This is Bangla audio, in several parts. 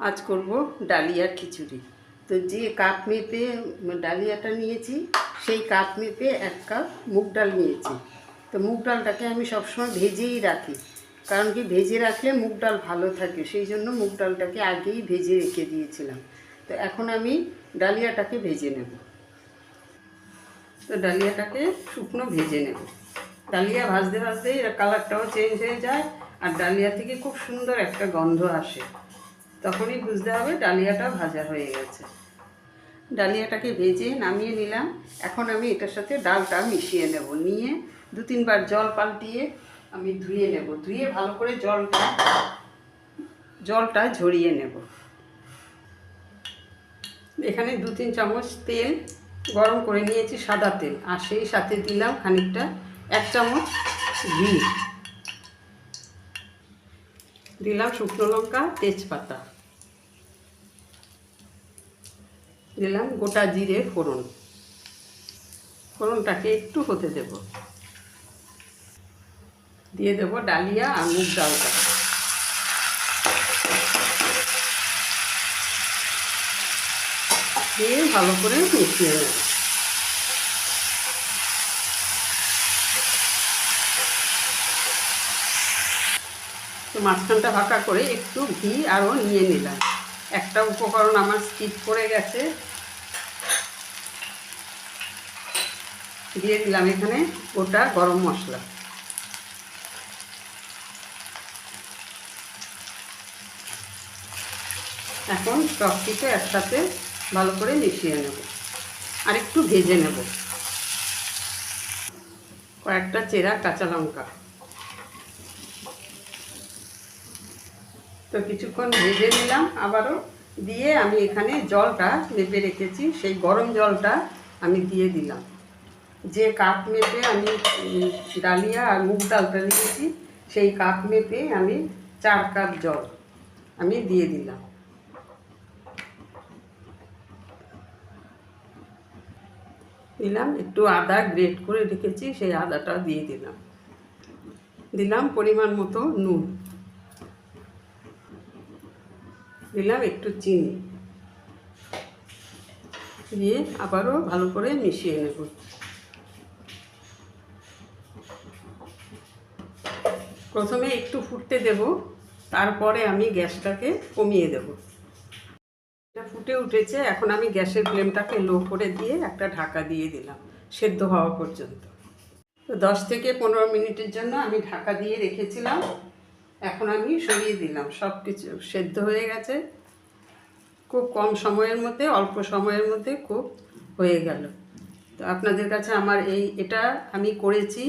আজ করব ডালিয়ার খিচুড়ি। তো যে কাপ মেপে ডালিয়াটা নিয়েছি, সেই কাপ মেপে এক কাপ মুগ ডাল নিয়েছি। তো মুগ ডালটাকে আমি সবসময় ভেজেই রাখি, কারণ কি ভেজে রাখলে মুগ ডাল ভালো থাকে, সেই জন্য মুগ ডালটাকে আগেই ভেজে রেখে দিয়েছিলাম। তো এখন আমি ডালিয়াটাকে ভেজে নেব। তো ডালিয়াটাকে শুকনো ভেজে নেব। ডালিয়া ভাজতে ভাজতে এর কালারটাও চেঞ্জ হয়ে যায়, আর ডালিয়া থেকে খুব সুন্দর একটা গন্ধ আসে। তখনই বুঝতে হবে ডালিয়াটা ভাজা হয়ে গেছে। ডালিয়াটাকে ভেজে নামিয়ে নিলাম। এখন আমি এটার সাথে ডালটা মিশিয়ে নেব। নিয়ে দু তিনবার জল পাল্টিয়ে আমি ধুয়ে নেব। ধুয়ে ভালো করে জলটা জলটা ঝরিয়ে নেব। এখানে দু তিন চামচ তেল গরম করে নিয়েছি, সাদা তেল। আর সেই সাথে দিলাম খানিকটা, এক চামচ ঘি। দিলাম শুকনো লঙ্কা, তেজপাতা। দিলাম গোটা জিরে ফোড়ন। ফোড়নটাকে একটু হতে দেব। দিয়ে দেব ডালিয়া আর মুগ ডালটা। দিয়ে ভালো করে মিশিয়ে নেব। তো মাঝখানটা করে একটু ঘি আরও নিয়ে নিলাম। একটা উপকরণ আমার স্কিপ করে গেছে। দিয়ে দিলাম এখানে গোটা গরম মশলা। এখন সবকিছু একসাথে ভালো করে মিশিয়ে নেব। আর একটু ভেজে নেব। কয়েকটা চেরা কাঁচা লঙ্কা। তো কিছুক্ষণ ভেজে নিলাম আবারও। দিয়ে আমি এখানে জলটা মেপে রেখেছি, সেই গরম জলটা আমি দিয়ে দিলাম। যে কাপ মেপে আমি ডালিয়া আর মুগ ডালটা নিয়েছি সেই কাপ মেপে আমি চার কাপ জল আমি দিয়ে দিলাম। দিলাম, একটু আদা গ্রেট করে রেখেছি, সেই আদাটা দিয়ে দিলাম। দিলাম পরিমাণ মতো নুন। দিলাম একটু চিনি। দিয়ে আবারও ভালো করে মিশিয়ে নেব। প্রথমে একটু ফুটতে দেব, তারপরে আমি গ্যাসটাকে কমিয়ে দেব। এটা ফুটে উঠেছে, এখন আমি গ্যাসের ফ্লেমটাকে লো করে দিয়ে একটা ঢাকা দিয়ে দিলাম, সেদ্ধ হওয়া পর্যন্ত। তো দশ থেকে পনেরো মিনিটের জন্য আমি ঢাকা দিয়ে রেখেছিলাম। এখন আমি সরিয়ে দিলাম সব কিছু সেদ্ধ হয়ে গেছে। খুব কম সময়ের মধ্যে, অল্প সময়ের মধ্যে খুব হয়ে গেল। তো আপনাদের কাছে আমার এই, এটা আমি করেছি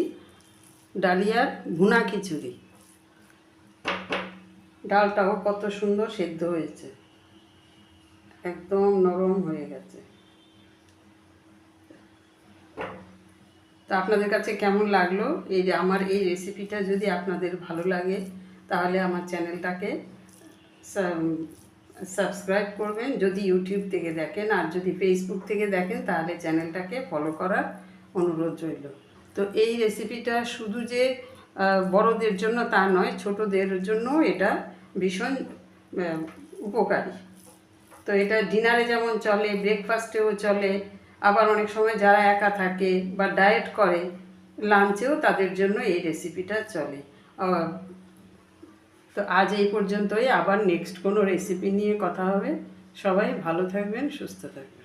ডালিয়ার ভুনা খিচুড়ি। ডালটাও কত সুন্দর সেদ্ধ হয়েছে। একদম নরম হয়ে গেছে। তো আপনাদের কাছে কেমন লাগল? এই যে আমার এই রেসিপিটা যদি আপনাদের ভালো লাগে তাহলে আমার চ্যানেলটাকে সাবস্ক্রাইব করবেন। যদি ইউটিউব থেকে দেখেন আর যদি ফেসবুক থেকে দেখেন, তাহলে চ্যানেলটাকে ফলো করার অনুরোধ রইল। তো এই রেসিপিটা শুধু যে বড়দের জন্য তা নয়, ছোটদের জন্য এটা ভীষণ উপকারী। তো এটা ডিনারে যেমন চলে ব্রেকফাস্টেও চলে, আবার অনেক সময় যারা একা থাকে বা ডায়েট করে লাঞ্চেও তাদের জন্য এই রেসিপিটা চলে। তো আজ এই পর্যন্তই। আবার নেক্সট কোনো রেসিপি নিয়ে কথা হবে। সবাই ভালো থাকবেন, সুস্থ থাকবেন।